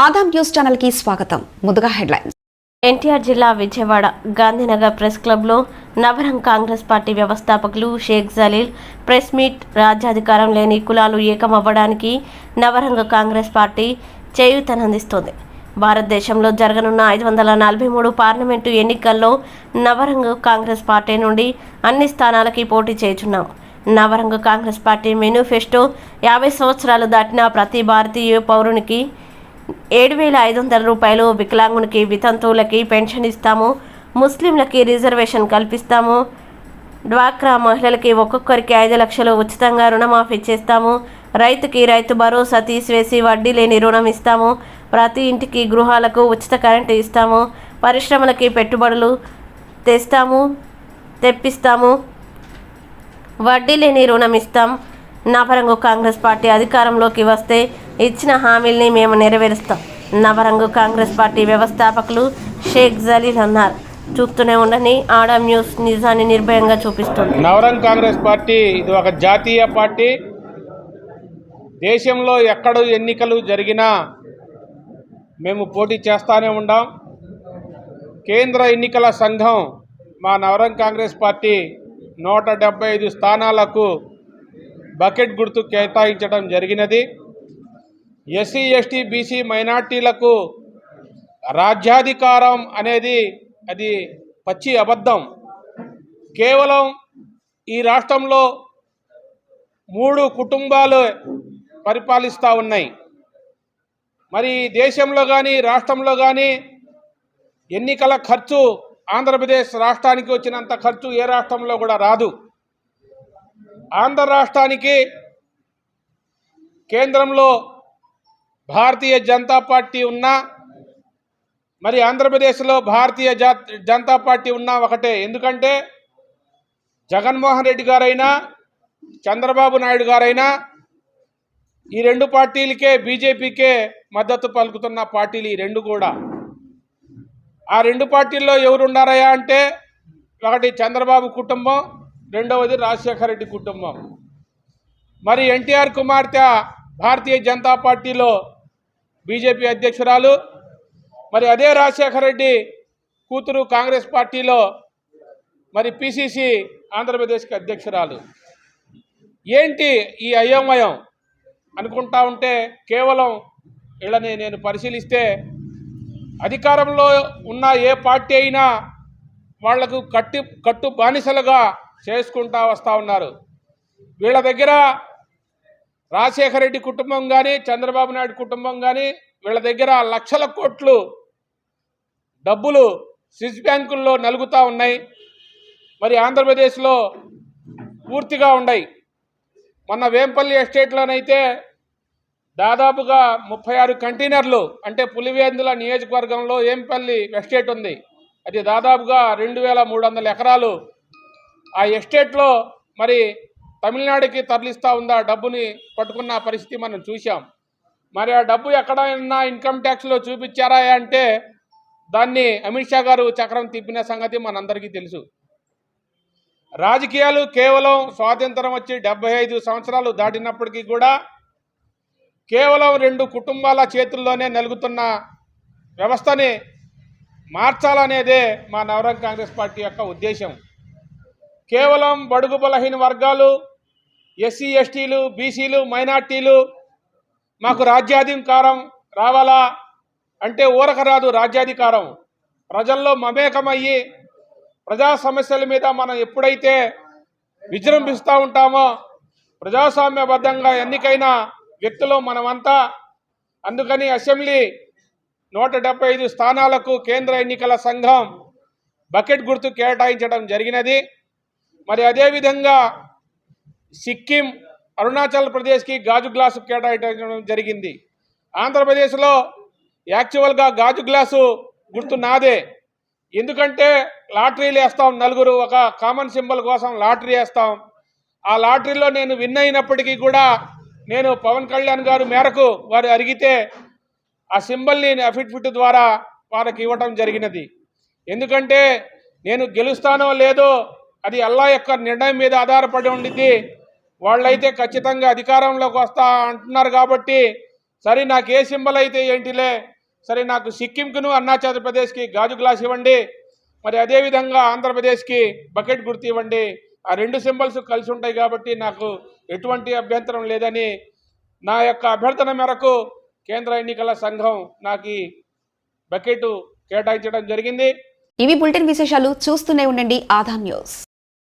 Adam news ఛానల్కి స్వాగతం. ముందుగా హెడ్లైన్స్. ఎన్టీఆర్ జిల్లా విజయవాడ గాంధీనగర్ ప్రెస్ క్లబ్లో నవరంగ్ కాంగ్రెస్ పార్టీ వ్యవస్థాపకులు షేక్ జలీల్ ప్రెస్ మీట్ రాజ్యాధికారం లేని కులాలు ఏకమవ్వడానికి నవరంగ కాంగ్రెస్ పార్టీ చేయూతనందిస్తోంది. భారతదేశంలో జరగనున్న ఐదు వందల నలభై మూడు పార్లమెంటు ఎన్నికల్లో నవరంగ కాంగ్రెస్ పార్టీ నుండి అన్ని స్థానాలకి పోటీ చేయుచున్నాం. నవరంగ కాంగ్రెస్ పార్టీ మేనిఫెస్టో యాభై సంవత్సరాలు దాటిన ప్రతి భారతీయ పౌరునికి ఏడు వేల ఐదు వందల రూపాయలు వికలాంగునికి వితంతువులకి పెన్షన్ ఇస్తాము. ముస్లింలకి రిజర్వేషన్ కల్పిస్తాము. డ్వాక్రా మహిళలకి ఒక్కొక్కరికి ఐదు లక్షలు ఉచితంగా రుణమాఫీ చేస్తాము. రైతుకి రైతు భరోసా తీసివేసి వడ్డీ లేని రుణం ఇస్తాము. ప్రతి ఇంటికి గృహాలకు ఉచిత కరెంటు ఇస్తాము. పరిశ్రమలకి పెట్టుబడులు తెస్తాము తెప్పిస్తాము. వడ్డీ లేని రుణం ఇస్తాం. నవరంగు కాంగ్రెస్ పార్టీ అధికారంలోకి వస్తే ఇచ్చిన హామీల్ని మేము నెరవేరుస్తాం. నవరంగు కాంగ్రెస్ పార్టీ వ్యవస్థాపకులు షేక్ జలీల్ అన్నారు. చూస్తూనే ఉండని ఆడా న్యూస్ నిజాన్ని నిర్భయంగా చూపిస్తుంది. నవరంగ్ కాంగ్రెస్ పార్టీ ఇది ఒక జాతీయ పార్టీ. దేశంలో ఎక్కడ ఎన్నికలు జరిగినా మేము పోటీ చేస్తానే ఉండాం. కేంద్ర ఎన్నికల సంఘం మా నవరంగ్ కాంగ్రెస్ పార్టీ నూట ఐదు స్థానాలకు బకెట్ గుర్తు కేటాయించడం జరిగినది. ఎస్సీ ఎస్టీ బీసీ మైనార్టీలకు రాజ్యాధికారం అనేది అది పచ్చి అబద్ధం. కేవలం ఈ రాష్ట్రంలో మూడు కుటుంబాలు పరిపాలిస్తూ ఉన్నాయి. మరి దేశంలో కానీ రాష్ట్రంలో కానీ ఎన్నికల ఖర్చు ఆంధ్రప్రదేశ్ రాష్ట్రానికి వచ్చినంత ఖర్చు ఏ రాష్ట్రంలో కూడా రాదు. ఆంధ్ర రాష్ట్రానికి కేంద్రంలో భారతీయ జనతా పార్టీ ఉన్నా మరి ఆంధ్రప్రదేశ్లో భారతీయ జనతా పార్టీ ఉన్నా ఒకటే. ఎందుకంటే జగన్మోహన్ రెడ్డి గారైనా చంద్రబాబు నాయుడు గారైనా ఈ రెండు పార్టీలకే బీజేపీకే మద్దతు పలుకుతున్న పార్టీలు ఈ రెండు కూడా. ఆ రెండు పార్టీల్లో ఎవరు అంటే ఒకటి చంద్రబాబు కుటుంబం రెండవది రాజశేఖర రెడ్డి కుటుంబం. మరి ఎన్టీఆర్ కుమార్తె భారతీయ జనతా పార్టీలో బీజేపీ అధ్యక్షురాలు మరి అదే రాజశేఖర రెడ్డి కూతురు కాంగ్రెస్ పార్టీలో మరి పిసిసి ఆంధ్రప్రదేశ్కి అధ్యక్షురాలు. ఏంటి ఈ అయోమయం? అనుకుంటా ఉంటే కేవలం వీళ్ళని నేను పరిశీలిస్తే అధికారంలో ఉన్న ఏ పార్టీ అయినా వాళ్ళకు కట్టి కట్టు బానిసలుగా చేసుకుంటా వస్తూ ఉన్నారు. వీళ్ళ దగ్గర రాజశేఖర రెడ్డి కుటుంబం కానీ చంద్రబాబు నాయుడు కుటుంబం కానీ వీళ్ళ దగ్గర లక్షల కోట్లు డబ్బులు స్విస్ బ్యాంకుల్లో నలుగుతూ ఉన్నాయి. మరి ఆంధ్రప్రదేశ్లో పూర్తిగా ఉన్నాయి. మొన్న వేంపల్లి ఎస్టేట్లోనైతే దాదాపుగా ముప్పై ఆరు కంటైనర్లు అంటే పులివేందుల నియోజకవర్గంలో ఏంపల్లి ఎస్టేట్ ఉంది. అది దాదాపుగా రెండు వేల మూడు వందల ఎకరాలు. ఆ ఎస్టేట్లో మరి తమిళనాడుకి తరలిస్తూ ఉందా డబ్బుని పట్టుకున్న పరిస్థితి మనం చూసాం మరి ఆ డబ్బు ఎక్కడైనా ఇన్కమ్ ట్యాక్స్లో చూపించారా అంటే దాన్ని అమిత్ షా గారు చక్రం తిప్పిన సంగతి మనందరికీ తెలుసు. రాజకీయాలు కేవలం స్వాతంత్రం వచ్చి డెబ్బై ఐదు సంవత్సరాలు దాటినప్పటికీ కూడా కేవలం రెండు కుటుంబాల చేతుల్లోనే నలుగుతున్న వ్యవస్థని మార్చాలనేదే మా నవరంగ్ కాంగ్రెస్ పార్టీ యొక్క ఉద్దేశం. కేవలం బడుగు బలహీన వర్గాలు ఎస్సీ ఎస్టీలు బీసీలు మైనార్టీలు మాకు రాజ్యాధికారం రావాలా అంటే ఊరక రాదు రాజ్యాధికారం. ప్రజల్లో మమేకమయ్యి ప్రజా సమస్యల మీద మనం ఎప్పుడైతే విజృంభిస్తూ ఉంటామో ప్రజాస్వామ్యబద్ధంగా ఎన్నికైన వ్యక్తులు మనమంతా అందుకని అసెంబ్లీ నూట డెబ్బై ఐదు స్థానాలకు కేంద్ర ఎన్నికల సంఘం బకెట్ గుర్తు కేటాయించడం జరిగినది. మరి అదేవిధంగా సిక్కిం అరుణాచల్ ప్రదేశ్కి గాజు గ్లాసు కేటాయించడం జరిగింది. ఆంధ్రప్రదేశ్లో యాక్చువల్గా గాజు గ్లాసు గుర్తు నాదే. ఎందుకంటే లాటరీలు వేస్తాం నలుగురు ఒక కామన్ సింబల్ కోసం లాటరీ వేస్తాం. ఆ లాటరీలో నేను విన్ అయినప్పటికీ కూడా నేను పవన్ కళ్యాణ్ గారు మేరకు వారు అడిగితే ఆ సింబల్ని అఫిట్ఫిట్ ద్వారా వారికి ఇవ్వటం జరిగినది. ఎందుకంటే నేను గెలుస్తానో లేదో అది అల్లా యొక్క నిర్ణయం మీద ఆధారపడి ఉండిద్ది. వాళ్ళైతే ఖచ్చితంగా అధికారంలోకి వస్తా అంటున్నారు కాబట్టి సరే నాకు ఏ సింబల్ అయితే ఏంటిలే సరే నాకు సిక్కింకును అరుణాచల్ప్రదేశ్కి గాజు గ్లాస్ ఇవ్వండి మరి అదేవిధంగా ఆంధ్రప్రదేశ్కి బకెట్ గుర్తు ఇవ్వండి. ఆ రెండు సింబల్స్ కలిసి ఉంటాయి కాబట్టి నాకు ఎటువంటి అభ్యంతరం లేదని నా యొక్క అభ్యర్థన మేరకు కేంద్ర ఎన్నికల సంఘం నాకు బకెట్ కేటాయించడం జరిగింది. ఇవి బులెటిన్ విశేషాలు. చూస్తూనే ఉండండి ఆదా న్యూస్.